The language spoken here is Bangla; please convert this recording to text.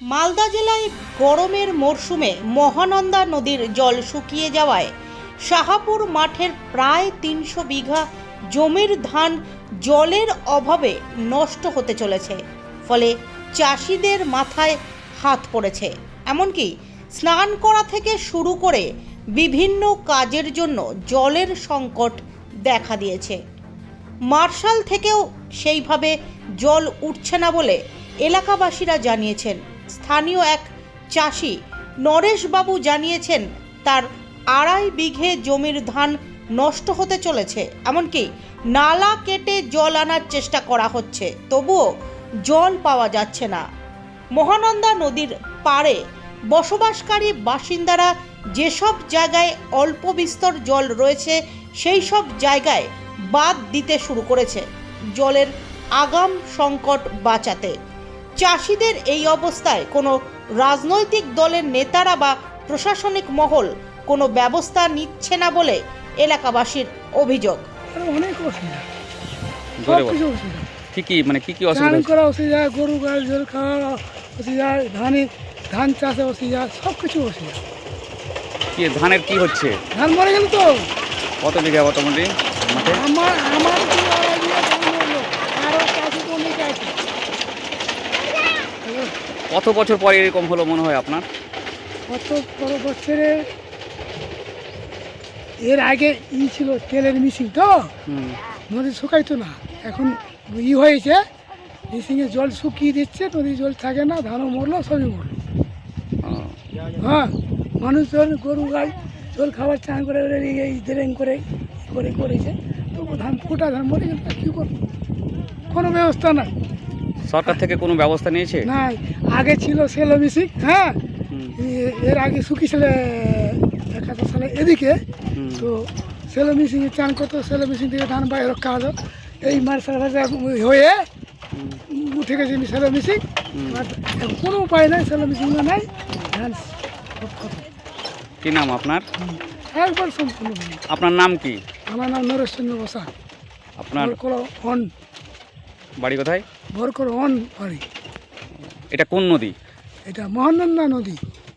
মালদা জেলায় গরমের মরশুমে মহানন্দা নদীর জল শুকিয়ে যাওয়ায় শাহাপুর মাঠের প্রায় তিনশো বিঘা জমির ধান জলের অভাবে নষ্ট হতে চলেছে, ফলে চাষিদের মাথায় হাত পড়েছে। এমনকি স্নান করা থেকে শুরু করে বিভিন্ন কাজের জন্য জলের সংকট দেখা দিয়েছে। মার্শাল থেকেও সেইভাবে জল উঠছে না বলে এলাকাবাসীরা জানিয়েছেন। স্থানীয় এক চাষি নরেশবাবু জানিয়েছেন, তার আড়াই বিঘে জমির ধান নষ্ট হতে চলেছে, এমনকি নালা কেটে জল আনার চেষ্টা করা হচ্ছে, তবুও জল পাওয়া যাচ্ছে না। মহানন্দা নদীর পাড়ে বসবাসকারী বাসিন্দারা যেসব জায়গায় অল্প বিস্তর জল রয়েছে, সেই সব জায়গায় বাদ দিতে শুরু করেছে, জলের আগাম সংকট বাঁচাতে। চাষিদের এই অবস্থায় কোনো রাজনৈতিক দলের নেতারা বা প্রশাসনিক মহল কোনো ব্যবস্থা নিচ্ছে না বলে এলাকাবাসীর অভিযোগ। আরও অনেক অসুবিধা। সব বল। কিছু অসুবিধা। কি কি মানে কি কি চান অসুবিধা করা অসুবিধা গরু গাছ জল খাওয়া অসুবিধা ধানে ধান চাষে অসুবিধা সব কিছু অসুবিধা। কি ধানের কি হচ্ছে? ধান মরে গেল তো। কত বিঘা মোটামুটি মাঠে আমার আমার বিঘা ধান মরলো আরও চাষি তো অনেক আছে কত বছর পরে এরকম হলো মনে হয় আপনার? কত বড় বছরে? এর আগে ই ছিল তেলের মিশিং তো? নদী শুকাইতো না। এখন ই হয়েছে মিশিংয়ে জল শুকিয়ে দিচ্ছে নদী জল থাকে না ধানও মরলো সবই মরলো। হ্যাঁ মানুষজন গরু গাই জল খাবার চান করে এই- ড্রেন করে করে করেছে। তবু ধান ফোটা ধান মরে গেল কী করব? কোনো ব্যবস্থা নাই। সরকার থেকে কোনো ব্যবস্থা নিয়েছে? নাই আগে ছিল সেলো মিশিং হ্যাঁ এর আগে শুকিয়েছিল একাত্তর সালে এদিকে তো সেলো মেশিনে চান করতো সেলো মেশিন থেকে ধান বাইরে রক্ষা হতো এই মার্শাল হয়ে উঠে গেছে সেলো। এখন কোনো উপায় নাই সেলো মেশিনও নাই ধান কি নাম আপনার? একবার সম্পূর্ণ আপনার নাম কি? আমার নাম নরেশ চন্দ্র বসা। আপনার অন। বাড়ি কোথায়? ভরকর অন বাড়ি এটা কোন নদী? এটা মহানন্দা নদী।